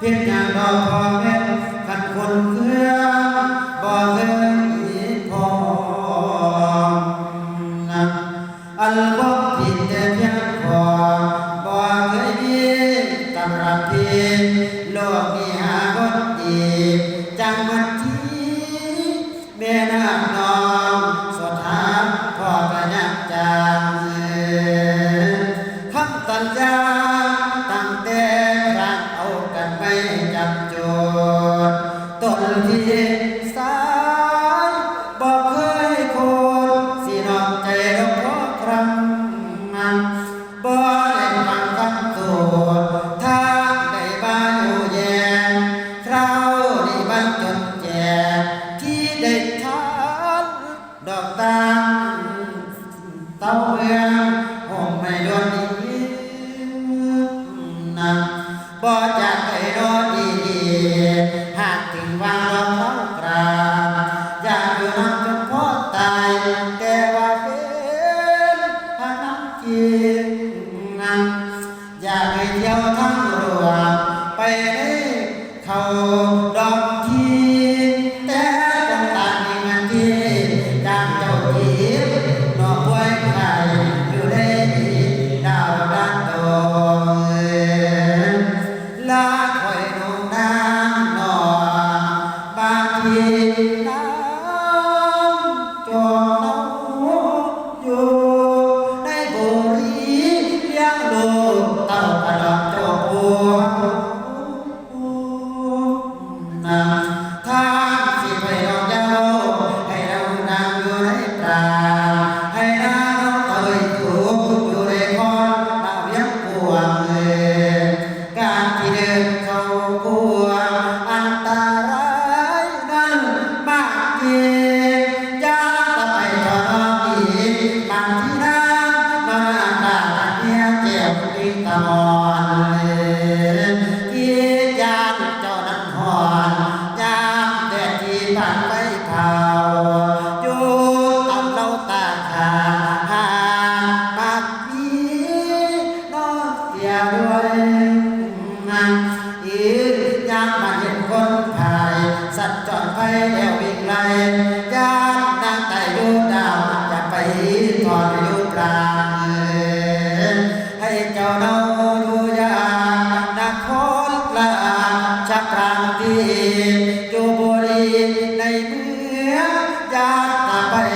เพียงอย่างบ่พอแม่ขัดคนเครื่อบ่เลื่อนอีพอนะอันบ่ผิดแต่เพียงพอบ่เคยมีตำรับพีโลกนี้หาคนดีจังมัน và ngày theo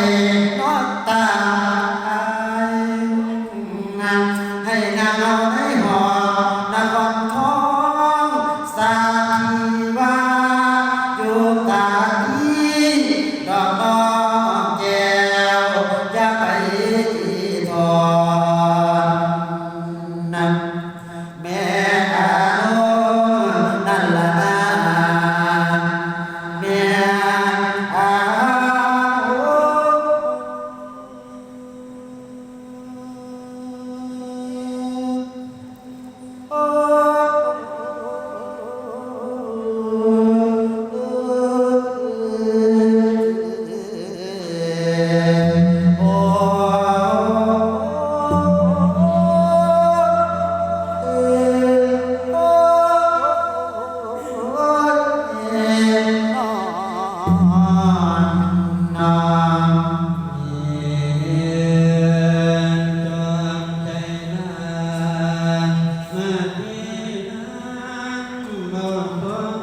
Amém.